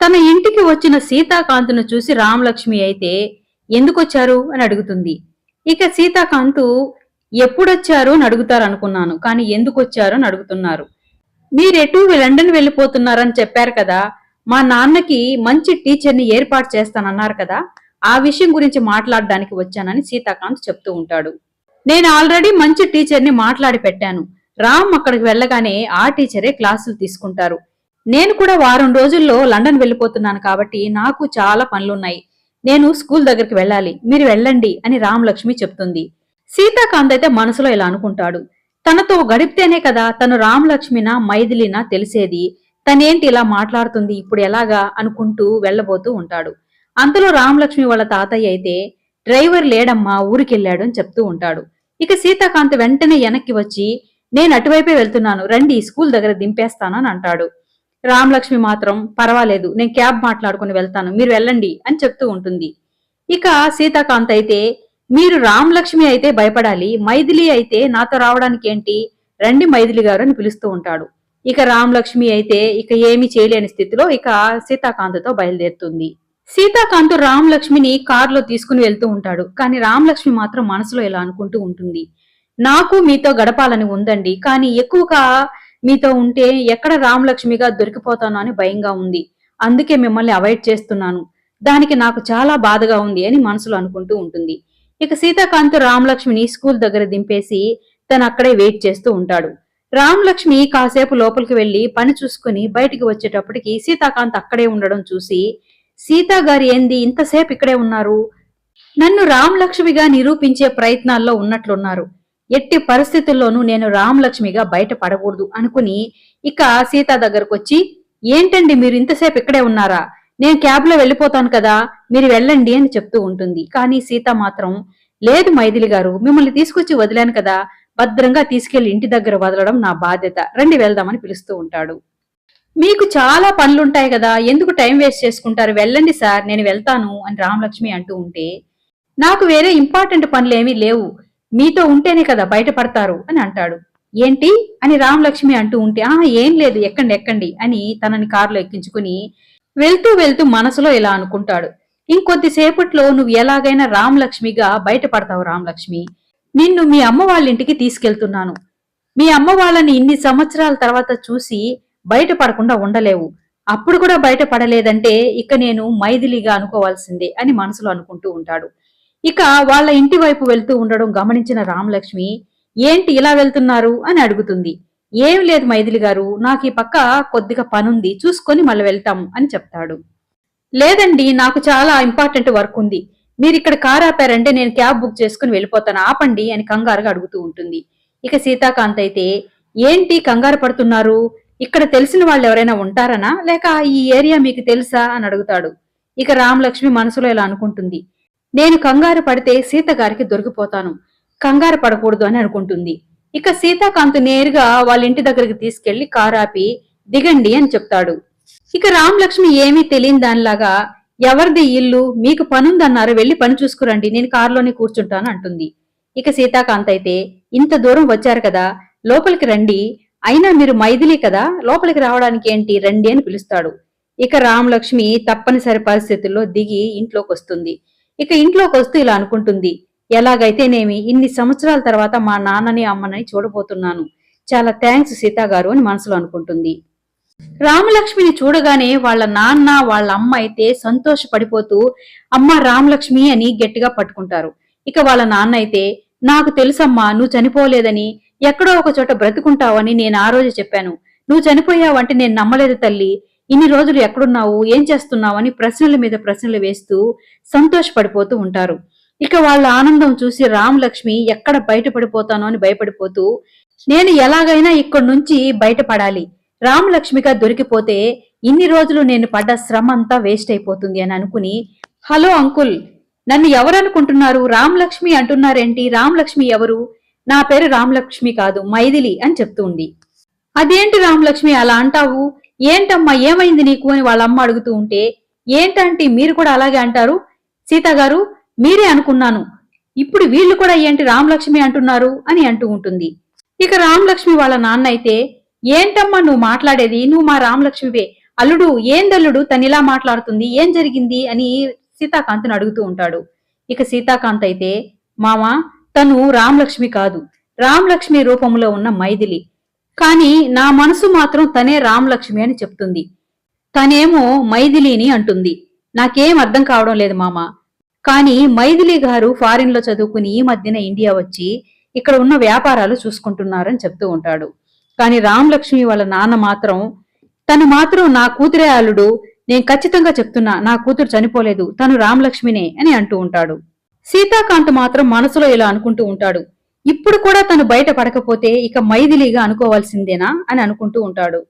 తన ఇంటికి వచ్చిన సీతాకాంతును చూసి రామలక్ష్మి అయితే ఎందుకొచ్చారు? అని అడుగుతుంది. ఇక సీతాకాంతు ఎప్పుడొచ్చారు? అని అడుగుతారు అనుకున్నాను కానీ ఎందుకొచ్చారు? అని అడుగుతున్నారు. మీరెటూ లండన్ వెళ్ళిపోతున్నారని చెప్పారు కదా మా నాన్నకి మంచి టీచర్ని ఏర్పాటు చేస్తానన్నారు కదా ఆ విషయం గురించి మాట్లాడడానికి వచ్చానని సీతాకాంత్ చెప్తూ ఉంటాడు. నేను ఆల్రెడీ మంచి టీచర్ని మాట్లాడి పెట్టాను. రామ్ అక్కడికి వెళ్ళగానే ఆ టీచరే క్లాసులు తీసుకుంటారు. నేను కూడా వారం రోజుల్లో లండన్ వెళ్ళిపోతున్నాను కాబట్టి నాకు చాలా పనులున్నాయి. నేను స్కూల్ దగ్గరికి వెళ్ళాలి. మీరు వెళ్ళండి అని రామలక్ష్మి చెప్తుంది. సీతాకాంత్ అయితే మనసులో ఇలా అనుకుంటాడు. తనతో గడిపితేనే కదా తను రామలక్ష్మినా మైథిలినా తెలిసేది. తనేంటి ఇలా మాట్లాడుతుంది? ఇప్పుడు ఎలాగా? అనుకుంటూ వెళ్ళబోతూ ఉంటాడు. అంతలో రామలక్ష్మి వాళ్ళ తాతయ్య అయితే డ్రైవర్ లేడమ్మా ఊరికెళ్ళాడు అని చెప్తూ ఉంటాడు. ఇక సీతాకాంత్ వెంటనే వెనక్కి వచ్చి నేను అటువైపే వెళ్తున్నాను. రండి స్కూల్ దగ్గర దింపేస్తానని అంటాడు. రామలక్ష్మి మాత్రం పర్వాలేదు నేను క్యాబ్ మాట్లాడుకుని వెళ్తాను మీరు వెళ్ళండి అని చెప్తూ ఉంటుంది. ఇక సీతాకాంత్ అయితే మీరు రామలక్ష్మి అయితే భయపడాలి మైథిలి అయితే నాతో రావడానికి ఏంటి? రండి మైథిలి గారు అని పిలుస్తూ ఉంటాడు. ఇక రామలక్ష్మి అయితే ఇక ఏమీ చేయలేని స్థితిలో ఇక సీతాకాంత్తో బయలుదేరుతుంది. సీతాకాంత్ రామలక్ష్మిని కారులో తీసుకుని వెళ్తూ ఉంటాడు కానీ రామలక్ష్మి మాత్రం మనసులో ఇలా అనుకుంటూ ఉంటుంది. నాకు మీతో గడపాలని ఉందండి కానీ ఎక్కువగా మీతో ఉంటే ఎక్కడ రామలక్ష్మిగా దొరికిపోతానో అని భయంగా ఉంది. అందుకే మిమ్మల్ని అవాయిడ్ చేస్తున్నాను. దానికి నాకు చాలా బాధగా ఉంది అని మనసులో అనుకుంటూ ఉంటుంది. ఇక సీతాకాంత్ రామలక్ష్మిని స్కూల్ దగ్గర దింపేసి తను అక్కడే వెయిట్ చేస్తూ ఉంటాడు. రామలక్ష్మి కాసేపు లోపలికి వెళ్ళి పని చూసుకుని బయటికి వచ్చేటప్పటికి సీతాకాంత్ అక్కడే ఉండడం చూసి సీతా గారి ఏంది? ఇంతసేపు ఇక్కడే ఉన్నారు. నన్ను రామలక్ష్మిగా నిరూపించే ప్రయత్నాల్లో ఉన్నట్లున్నారు. ఎట్టి పరిస్థితుల్లోనూ నేను రామలక్ష్మిగా బయట పడకూడదు అనుకుని ఇక సీత దగ్గరకు వచ్చి ఏంటండి మీరు ఇంతసేపు ఇక్కడే ఉన్నారా? నేను క్యాబ్లో వెళ్ళిపోతాను కదా మీరు వెళ్ళండి అని చెప్తూ ఉంటుంది. కానీ సీత మాత్రం లేదు మైథిలి గారు మిమ్మల్ని తీసుకొచ్చి వదిలాను కదా భద్రంగా తీసుకెళ్ళి ఇంటి దగ్గర వదలడం నా బాధ్యత. రండి వెళ్దామని పిలుస్తూ ఉంటాడు. మీకు చాలా పనులుంటాయి కదా ఎందుకు టైం వేస్ట్ చేసుకుంటారు? వెళ్ళండి సార్ నేను వెళ్తాను అని రామలక్ష్మి అంటూ ఉంటే నాకు వేరే ఇంపార్టెంట్ పనులేమీ లేవు. మీతో ఉంటేనే కదా బయటపడతారు అని అంటాడు. ఏంటి? అని రామలక్ష్మి అంటూ ఉంటే ఆ ఏం లేదు ఎక్కండి ఎక్కండి అని తనని కారులో ఎక్కించుకుని వెళ్తూ వెళ్తూ మనసులో ఇలా అనుకుంటాడు. ఇంకొద్దిసేపట్లో నువ్వు ఎలాగైనా రామలక్ష్మిగా బయటపడతావు రామలక్ష్మి. నిన్ను మీ అమ్మ వాళ్ళ ఇంటికి తీసుకెళ్తున్నాను. మీ అమ్మ వాళ్ళని ఇన్ని సంవత్సరాల తర్వాత చూసి బయటపడకుండా ఉండలేవు. అప్పుడు కూడా బయటపడలేదంటే ఇక నేను మైథిలిగా అనుకోవాల్సిందే అని మనసులో అనుకుంటూ ఉంటాడు. ఇక వాళ్ళ ఇంటి వైపు వెళ్తూ ఉండడం గమనించిన రామలక్ష్మి ఏంటి ఇలా వెళ్తున్నారు? అని అడుగుతుంది. ఏం లేదు మైథిలి గారు నాకు ఈ పక్క కొద్దిగా పనుంది చూసుకొని మళ్ళీ వెళ్తాము అని చెప్తాడు. లేదండి నాకు చాలా ఇంపార్టెంట్ వర్క్ ఉంది. మీరు ఇక్కడ కార్ ఆపారంటే నేను క్యాబ్ బుక్ చేసుకుని వెళ్ళిపోతాను. ఆపండి అని కంగారుగా అడుగుతూ ఉంటుంది. ఇక సీతాకాంత్ అయితే ఏంటి కంగారు పడుతున్నారు? ఇక్కడ తెలిసిన వాళ్ళు ఎవరైనా ఉంటారనా? లేక ఈ ఏరియా మీకు తెలుసా? అని అడుగుతాడు. ఇక రామలక్ష్మి మనసులో ఇలా అనుకుంటుంది. నేను కంగారు పడితే సీత గారికి దొరికిపోతాను. కంగారు పడకూడదు అని అనుకుంటుంది. ఇక సీతాకాంత్ నేరుగా వాళ్ళ ఇంటి దగ్గరికి తీసుకెళ్ళి కారు ఆపి దిగండి అని చెప్తాడు. ఇక రామలక్ష్మి ఏమీ తెలియని దానిలాగా ఎవరిది ఇల్లు? మీకు పనుందన్నారు వెళ్ళి పని చూసుకురండి నేను కారులోనే కూర్చుంటాను అంటుంది. ఇక సీతాకాంత్ అయితే ఇంత దూరం వచ్చారు కదా లోపలికి రండి. అయినా మీరు మైథిలి కదా లోపలికి రావడానికి ఏంటి రండి అని పిలుస్తాడు. ఇక రామలక్ష్మి తప్పనిసరి పరిస్థితుల్లో దిగి ఇంట్లోకి వస్తుంది. ఇక ఇంట్లోకి వస్తూ ఇలా అనుకుంటుంది. ఎలాగైతేనేమి ఇన్ని సంవత్సరాల తర్వాత మా నాన్నని అమ్మని చూడబోతున్నాను. చాలా థ్యాంక్స్ సీతాగారు అని మనసులో అనుకుంటుంది. రామలక్ష్మిని చూడగానే వాళ్ళ నాన్న వాళ్ళ అమ్మ అయితే సంతోషపడిపోతూ అమ్మ రామలక్ష్మి అని గట్టిగా పట్టుకుంటారు. ఇక వాళ్ళ నాన్న అయితే నాకు తెలుసమ్మా నువ్వు చనిపోలేదని ఎక్కడో ఒక చోట బ్రతుకుంటావని నేను ఆ రోజు చెప్పాను. నువ్వు చనిపోయావంటే నేను నమ్మలేదు తల్లి. ఇన్ని రోజులు ఎక్కడున్నావు? ఏం చేస్తున్నావు? అని ప్రశ్నల మీద ప్రశ్నలు వేస్తూ సంతోషపడిపోతూ ఉంటారు. ఇక వాళ్ళ ఆనందం చూసి రామలక్ష్మి ఎక్కడ బయటపడిపోతానో అని భయపడిపోతూ నేను ఎలాగైనా ఇక్కడి నుంచి బయటపడాలి. రామలక్ష్మిగా దొరికిపోతే ఇన్ని రోజులు నేను పడ్డ శ్రమ అంతా వేస్ట్ అయిపోతుంది అని అనుకుని హలో అంకుల్ నన్ను ఎవరనుకుంటున్నారు? రామలక్ష్మి అంటున్నారేంటి? రామలక్ష్మి ఎవరు? నా పేరు రామలక్ష్మి కాదు మైథిలి అని చెప్తుంది అదేంటి రామలక్ష్మి అలా అంటావు? ఏంటమ్మా ఏమైంది నీకు అని వాళ్ళ అమ్మ అడుగుతూ ఉంటే ఏంటంటే మీరు కూడా అలాగే అంటారు? సీత గారు మీరే అనుకున్నాను. ఇప్పుడు వీళ్ళు కూడా ఏంటి రామలక్ష్మి అంటున్నారు అని అంటూ ఉంటుంది. ఇక రామలక్ష్మి వాళ్ళ నాన్న అయితే ఏంటమ్మా నువ్వు మాట్లాడేది? నువ్వు మా రామలక్ష్మివే. అల్లుడు ఏందల్లుడు తనిలా మాట్లాడుతుంది? ఏం జరిగింది? అని సీతాకాంత్ని అడుగుతూ ఉంటాడు. ఇక సీతాకాంత్ అయితే మామ తను రామలక్ష్మి కాదు. రామలక్ష్మి రూపంలో ఉన్న మైథిలి. కానీ నా మనసు మాత్రం తనే రామలక్ష్మి అని చెప్తుంది. తనేమో మైథిలిని అంటుంది. నాకేం అర్థం కావడం లేదు మామ. కానీ మైథిలి గారు ఫారిన్లో చదువుకుని ఈ మధ్యన ఇండియా వచ్చి ఇక్కడ ఉన్న వ్యాపారాలు చూసుకుంటున్నారని చెప్తూ ఉంటాడు. కానీ రామలక్ష్మి వాళ్ళ నాన్న మాత్రం తను మాత్రం నా కూతురే అల్లుడు. నేను ఖచ్చితంగా చెప్తున్నా నా కూతురు చనిపోలేదు. తను రామలక్ష్మినే అని అంటూ ఉంటాడు. సీతాకాంత్ మాత్రం మనసులో ఇలా అనుకుంటూ ఉంటాడు. ఇప్పుడు కూడా తను బయట పడకపోతే ఇక మైథిలిగా అనుకోవాల్సిందేనా అని అనుకుంటూ ఉంటాడు.